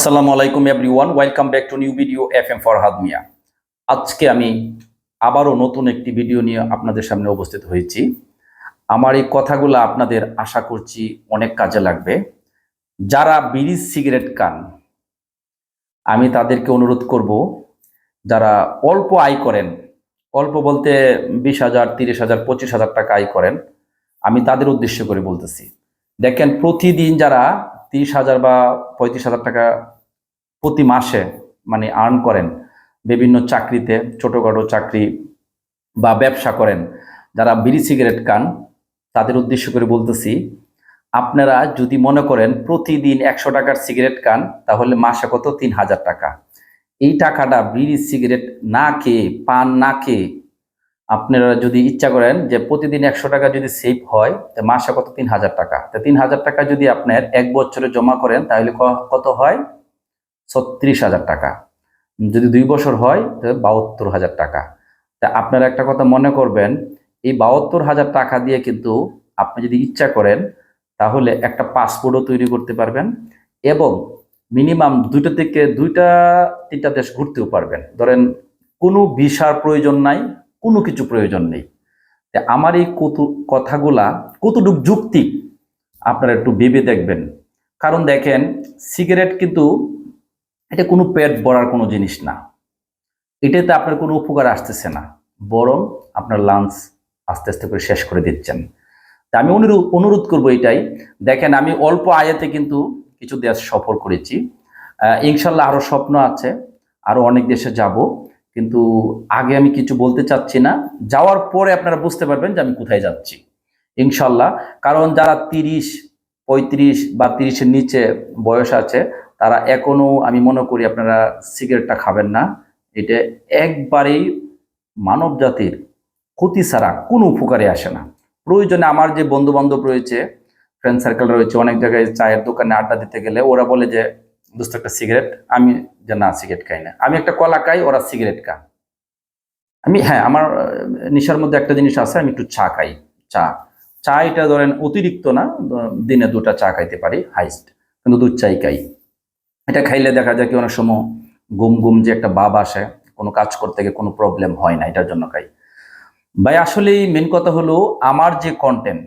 আসসালামু আলাইকুম everyone, welcome back to new video F M Farhad Mia. আজকে আমি আবারও নতুন একটি ভিডিও নিয়ে আপনাদের সামনে উপস্থিত হয়েছি। আমার এই কথাগুলো আপনাদের আশা করছি অনেক কাজে লাগবে। যারা বিড়ি সিগারেট খান, আমি তাদেরকে অনুরোধ করব, যারা অল্প আয় করেন, অল্প বলতে বিশ হাজার, তিরিশ হাজার, পঁচিশ হাজার টাকা আয় করেন, আমি তাদের উদ্দেশ্য করে বলতেছি। দেখেন, প্রতিদিন যারা তিরিশ হাজার বা পঁয়ত্রিশ হাজার টাকা প্রতি মাসে মানে আর্ন করেন। বিভিন্ন চাকরিতে, ছোটোখাটো চাকরি বা ব্যবসা করেন। যারা বিড়ি সিগারেট খান, তাদের উদ্দেশ্য করে বলতেছি, আপনারা যদি মনে করেন প্রতিদিন একশো টাকার সিগারেট খান, তাহলে মাসে কত? তিন হাজার টাকা। এই টাকাটা বিড়ি সিগারেট না খেয়ে, পান না খেয়ে আপনারা যদি ইচ্ছা করেন যে প্রতিদিন একশো টাকা যদি সেভ হয়, তো মাসে কত? তিন হাজার টাকা। তো তিন হাজার টাকা যদি আপনার এক বছরে জমা করেন, তাহলে কত হয়? ছত্রিশ হাজার টাকা। যদি দুই বছর হয় তাহলে বাহাত্তর হাজার টাকা। তা আপনারা একটা কথা মনে করবেন, এই বাহাত্তর হাজার টাকা দিয়ে কিন্তু আপনি যদি ইচ্ছা করেন, তাহলে একটা পাসপোর্টও তৈরি করতে পারবেন এবং মিনিমাম দুইটা থেকে দুইটা তিনটা দেশ ঘুরতেও পারবেন। ধরেন কোনো ভিসার প্রয়োজন নাই কোনো কিছু প্রয়োজন নেই। আমার এই কতু, কথাগুলা, কতটুক যুক্তি আপনারা একটু ভেবে দেখবেন। কারণ দেখেন, সিগারেট কিন্তু এটা কোনো পেট ভরার কোনো জিনিস না। এটাতে আপনার কোনো উপকার আসতেছে না। বরং আপনার লাঞ্চ আস্তে আস্তে করে শেষ করে দিচ্ছেন। তা আমি অনুরোধ অনুরোধ করব এটাই। দেখেন, আমি অল্প আয়াতে কিন্তু কিছু দেশ সফর করেছি। ইনশাল্লাহ আরও স্বপ্ন আছে। আরও অনেক দেশে যাব। কিন্তু আগে আমি কিছু বলতে চাচ্ছি না। যাওয়ার পরে আপনারা বুঝতে পারবেন যে আমি কোথায় যাচ্ছি। ইনশাল্লাহ কারণ যারা তিরিশ, পঁয়ত্রিশ বা তিরিশের নিচে বয়স আছে, তারা এখনও আমি মনে করি আপনারা সিগারেটটা খাবেন না। এটা একবারেই মানব জাতির ক্ষতি ছাড়া কোনো উপকারে আসে না। প্রয়োজনে আমার যে বন্ধু বান্ধব রয়েছে ফ্রেন্ড সার্কেল রয়েছে, অনেক জায়গায় চায়ের দোকানে আড্ডা দিতে গেলে ওরা বলে যে দোস্ত একটা সিগারেট আমি যে না সিগারেট খাই না। আমি একটা কলা খাই, ওরা সিগারেট খা আমি হ্যাঁ আমার নেশার মধ্যে একটা জিনিস আছে, আমি একটু চা খাই। চা। চা এটা ধরেন অতিরিক্ত না দিনে দুটা চা খাইতে পারি হাইস্ট কিন্তু দুধ চাই খাই। এটা খাইলে দেখা যায় কি অনেক সময় গুম গুম যে একটা ভাব আসে, কোনো কাজ করতে গিয়ে কোনো প্রবলেম হয় না, এটার জন্য খাই। ভাই আসলে মেন কথা হলো, আমার যে কন্টেন্ট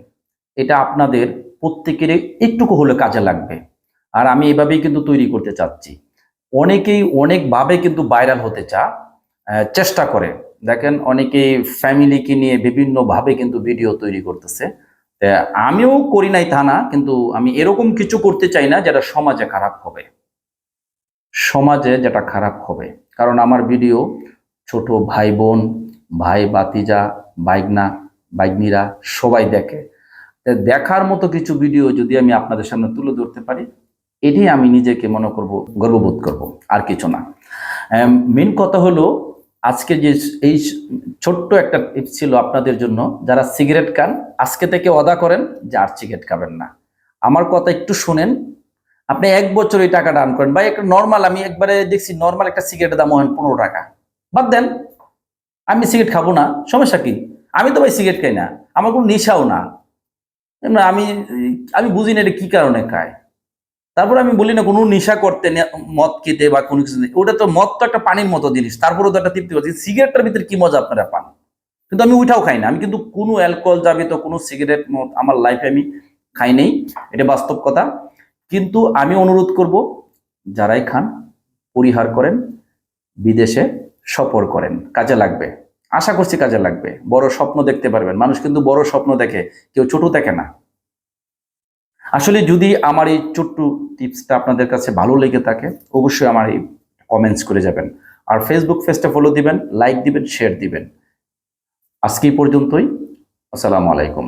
এটা আপনাদের প্রত্যেকেরই একটুকু হলে কাজে লাগবে। আর আমি এভাবেই কিন্তু তৈরি করতে চাচ্ছি। অনেকেই অনেকভাবে কিন্তু ভাইরাল হতে চা চেষ্টা করে। দেখেন অনেকেই ফ্যামিলিকে নিয়ে বিভিন্নভাবে কিন্তু ভিডিও তৈরি করতেছে। আমিও করি নাই তা না, কিন্তু আমি এরকম কিছু করতে চাই না যেটা সমাজে খারাপ হবে। সমাজে যেটা খারাপ হবে। কারণ আমার ভিডিও ছোট ভাই বোন, ভাই বাতিজা বাইগনা বাইগনিরা সবাই দেখে। দেখার মতো কিছু ভিডিও যদি আমি আপনাদের সামনে তুলে ধরতে পারি এটাই আমি নিজেকে মনে করব, গর্ববোধ করব, আর কিছু না। মেন কথা হলো, আজকে যে এই ছোট্ট একটা টিপস ছিল আপনাদের জন্য, যারা সিগারেট খান, আজকে থেকে অদা করেন যে আর সিগারেট খাবেন না। আমার কথা একটু শুনেন, আপনি এক বছর এই টাকা দান করেন, বা একটা নর্মাল আমি একবারে দেখছি নর্মাল একটা সিগারেটের দাম হয় পনেরো টাকা। বাদ দেন, আমি সিগারেট খাব না, সমস্যা কি? আমি তো ভাই সিগারেট খাই না, আমার কোনো নেশাও না, আমি আমি বুঝি না এটা কী কারণে খায়। তারপর আমি বলি না কোনো নেশা করতে মদ খেতে বা কোনো কিছু ওটা তো মদ তো একটা পানির মতো জিনিস। তারপরেও তো একটা তৃপ্তি পাচ্ছি। সিগারেটটার ভিতরে কি মজা আপনারা পান? কিন্তু আমি ওইটাও খাই না। আমি কিন্তু কোনো অ্যালকোহল যাবে তো কোনো সিগারেট আমার লাইফে আমি খাই নেই। এটা বাস্তব কথা। কিন্তু আমি অনুরোধ করব, যারাই খান, পরিহার করেন, বিদেশে সফর করেন। কাজে লাগবে। আশা করছি কাজে লাগবে। বড় স্বপ্ন দেখতে পারবেন। মানুষ কিন্তু বড় স্বপ্ন দেখে, কেউ ছোট দেখে না। আসলে যদি আমার এই ছোট্ট টিপসটা আপনাদের কাছে ভালো লেগে থাকে, অবশ্যই আমার এই কমেন্টস করে যাবেন। আর ফেসবুক পেজটা ফলো দিবেন লাইক দিবেন শেয়ার দিবেন। আজকে পর্যন্তই। আসসালামু আলাইকুম।